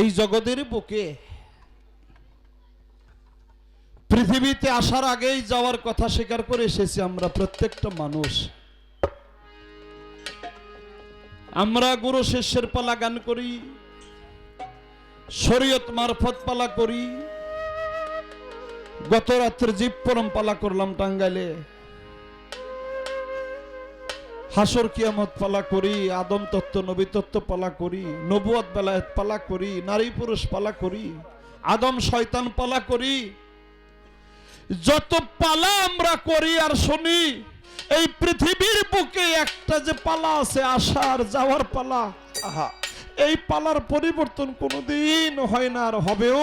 এই জগতের বুকে। পৃথিবীতে আসার আগেই যাওয়ার কথা স্বীকার করে এসেছি আমরা প্রত্যেকটা মানুষ। আমরা গুরু শিষ্যের পালা গান করি, শরীয়ত মারফত পালা করি। গত রাত্রে জীব পরম পালা করলাম টাঙ্গাইলে। হাসর কিয়ামত পালা করি, আদম তত্ত্ব, নবী তত্ত্ব পালা করি নবুয়াত বেলায়েত পালা করি, নারী পুরুষ পালা করি, আদম শয়তান পালা করি। যত পালা আমরা করি আর শুনি, এই পৃথিবীর বুকে একটা যে পালা আছে আসার যাওয়ার পালা, আহা, এই পালার পরিবর্তন কোনোদিন হয় না আর হবেও।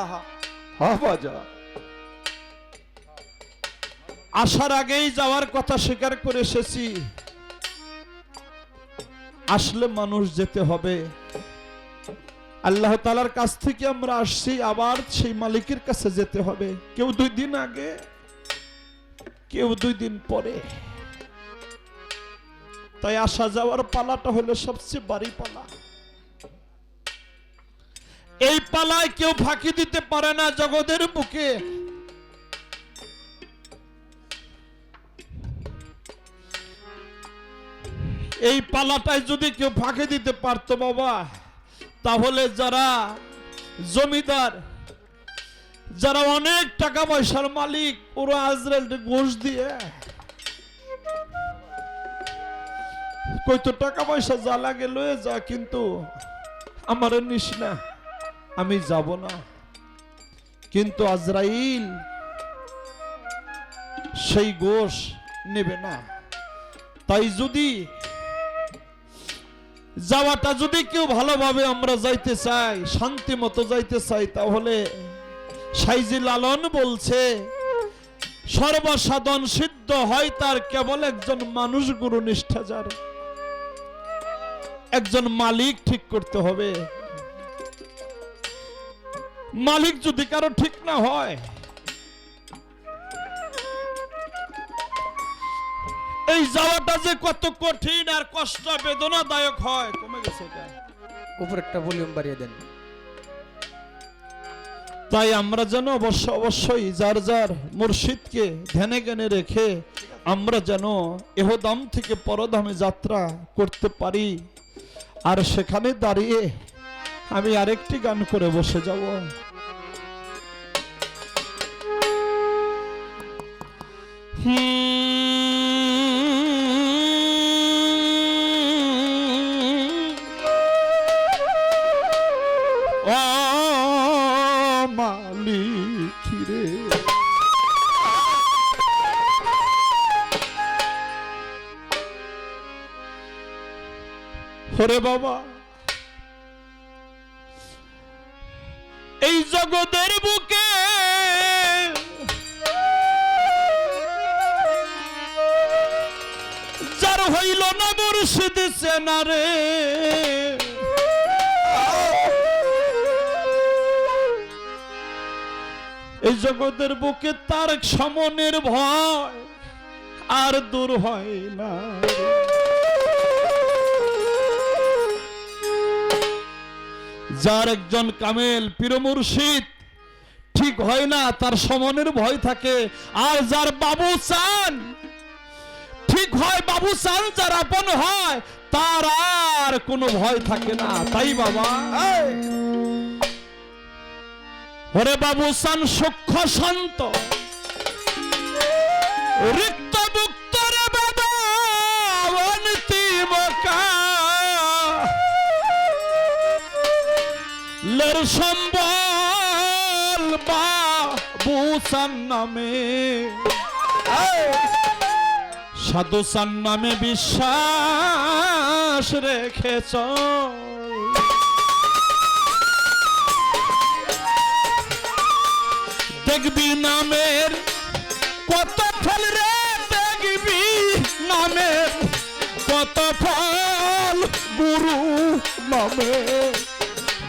আহা হবা যা আসার আগেই যাওয়ার কথা স্বীকার করে এসেছি। আসলে মানুষ যেতে হবে। আল্লাহ তালার কাছ থেকে আমরা আসছি, আবার সেই মালিকের কাছে যেতে হবে। কেউ দুই দিন আগে, কেউ দুই দিন পরে। তাই আসা যাওয়ার পালাটা হলো সবচেয়ে বাড়ি পালা। এই পালায় কেউ ফাঁকি দিতে পারে না জগতের বুকে। এই পালাটায় যদি কেউ ফাঁকে দিতে পারতো বাবা, তাহলে যারা জমিদার, যারা অনেক টাকা পয়সার মালিক, ওরা আজরাইল ঘুষ দিয়ে। টাকা পয়সা যা লাগে লয়ে যা, কিন্তু আমার নিস না, আমি যাব না। কিন্তু আজরাইল সেই গোশ নেবে না। তাই যদি যাওয়াটা যদি কেউ ভালোভাবে আমরা যাইতে চাই, শান্তি মতো যাইতে চাই, তাহলে সাইজি লালন বলছে, সর্বসাধন সিদ্ধ হয় তার কেবল একজন মানুষ গুরু নিষ্ঠা যার। একজন মালিক ঠিক করতে হবে। মালিক যদি কারও ঠিক না হয় এই যাওয়াটা যে কত কঠিন আর কষ্ট বেদনাদায়ক হয় কমে গেছে এটা। উপর একটা ভলিউম বাড়িয়ে দেন। তাই আমরা যেন অবশ্য অবশ্যই যার যার মুর্শিদকে ধ্যানে জ্ঞানে রেখে আমরা যেন এহদাম থেকে পরধামে যাত্রা করতে পারি। আর সেখানে দাঁড়িয়ে আমি আরেকটি গান করে বসে যাব। হুম হরে বাবা। এই জগতের বুকে যার হইল না মুর্শিদ সেনারে এই জগতের বুকে তার সমনের ভয় আর দূর হয় না যার একজন কামেল, পীর মুর্শিদ, ঠিক হয় না, তার সমনের ভয় থাকে। আর যার বাবু চান, ঠিক হয় বাবু চান, যার আপন হয়, তার আর কোনো ভয় থাকে না। তাই বাবা ওরে বাবু চান, সূক্ষ্ম শান্ত। সম্বল বাবু চান নামে। সাধু চান নামে বিশ্বাস রেখেছ। দেখবি নামের কত ফল রে, দেখবি নামের কত ফল গুরু নামে।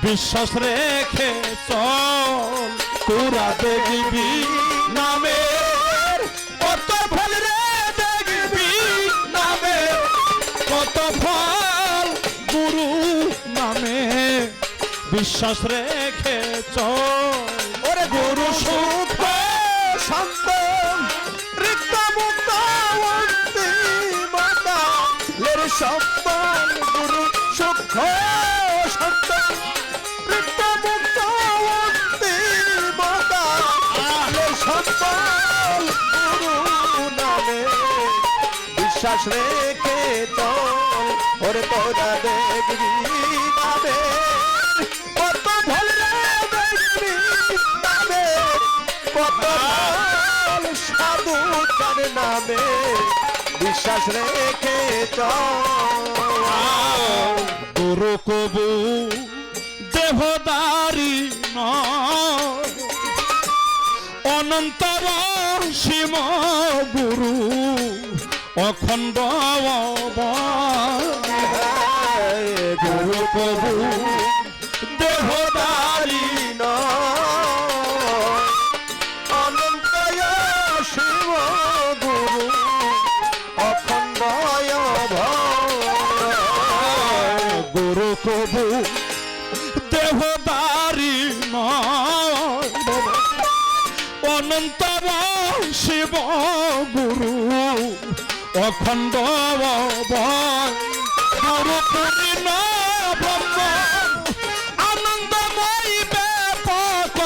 বিশ্বাস রেখে চল। তোরা দেখবি নামের কত ফল রে দেখবি নামের কত ফল গুরু নামে। বিশ্বাস রেখে চল। ওরে গুরু সুখ শান্ত রিক্ত মুক্ত লের সম্মান বিশ্বাস রেখে চল ওরে তোরা দেখবি নামে কত ভালো দেখবি নামে কত সাধু তার নামে বিশ্বাস রেখে চল। গুরু কবু, দেহদারি অনন্তর সীম গুরু। অখণ্ড গুরু কবু দেহদারি অনন্তয় শিব গুরু অখণ্ডয় গুরু নয়। অনন্তর শিব গুরু। অখণ্ড আনন্দময়ী ব্যাপক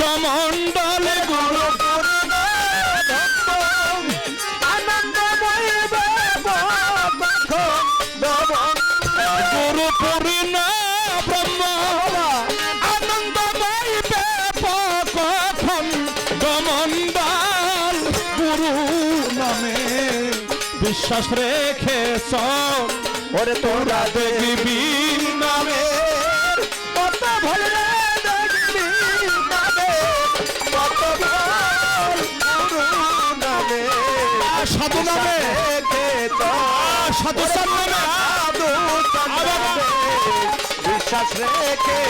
দমণ্ডল গুরু আনন্দময় গুরু পূর্ণ বিশ্বাস রেখে চল ওরে তোরা দেখবি নামে। কত ভালো রে দেখবি নামে। কত নামে। সাধু নামে। সাধু নামে। বিশ্বাস রেখে।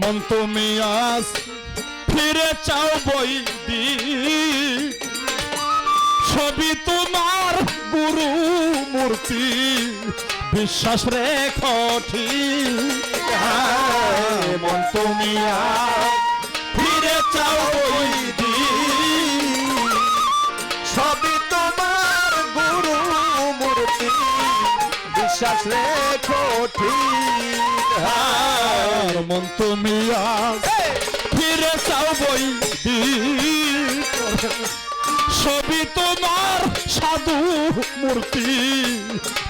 মন তুমি আস ফিরে চাও বই দি। ছবি তোমার গুরু মূর্তি। বিশ্বাস রেখো ঠিক। হ্যাঁ, মন তুমি ফিরে চাও দি সবই তোমার গুরু মূর্তি। বিশ্বাস রেখো ঠিক। মন তুমি ফিরে চাও বই দি ছবি তোমার সাধু মূর্তি।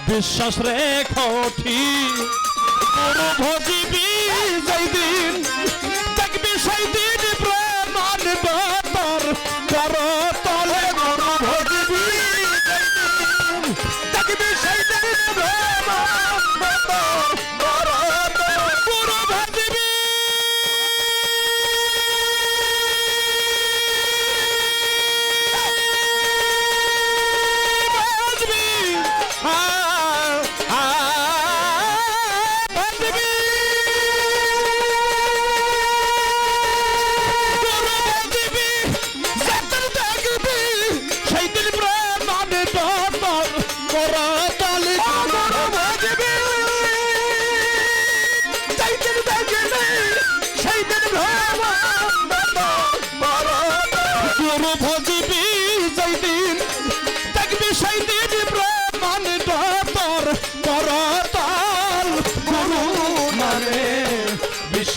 বিশ্বাস রেখো ঠিক। ভজিবি যেই দিন দেখবি সেই দিন তলে গুরু দেখবি সেই দিন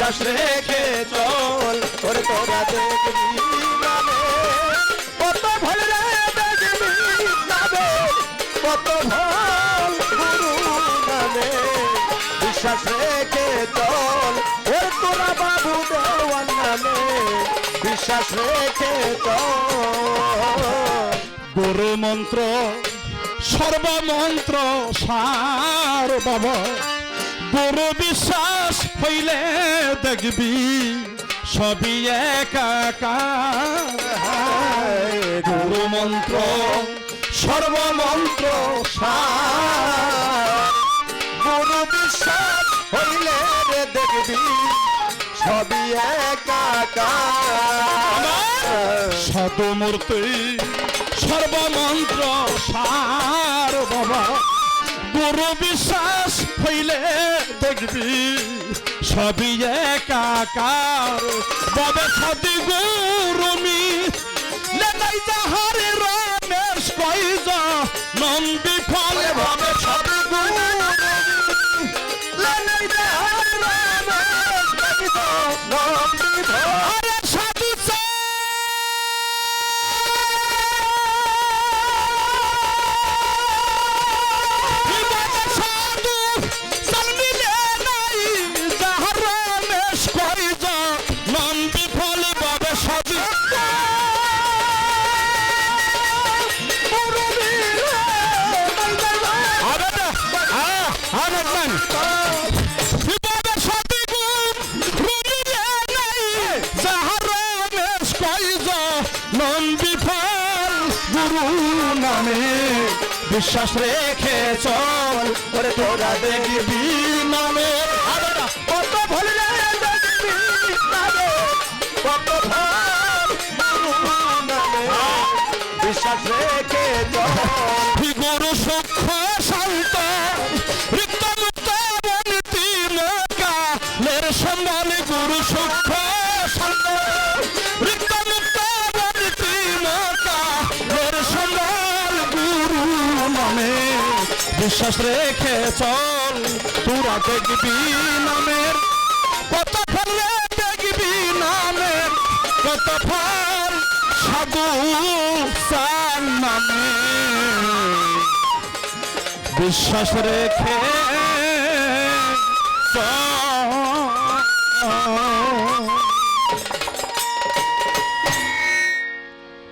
বিশ্বাস রেখে চল ওরে তোরা দেখবি কত ভালো রে দেখবি নামে কত ভালো গুরু নামে বিশ্বাস রেখে চল ওরে তোরা বাবু দেওয়ান নামে বিশ্বাস রেখে চল গুরু মন্ত্র সর্বমন্ত্র সার বাবা গুরু বিশ্বাস হইলে দেখবি সবই গুরু মন্ত্র, সর্বমন্ত্র সার। গুরু বিশ্বাস হইলে দেখবি সবই সদমূর্তি সর্বমন্ত্র সার বাবা। গুরু বিশ্বাস হইলে দেখবি সবই একাকার ববে সদি গুরুমি লেনাই যাহারে রমেশ কইজ নন্দী ফলে ভবে সদি আরে নামে বিশ্বাস রেখে চল ওরে তোরা দেখবি নামে। বিশ্বাস রেখে চল। গুরু সূক্ষ্ম বিশ্বাস রেখে চল। তোরা দেখবি নামের, কত ফলে দেখবি নামের, কত ফল সাধু সার নামে। বিশ্বাস রেখে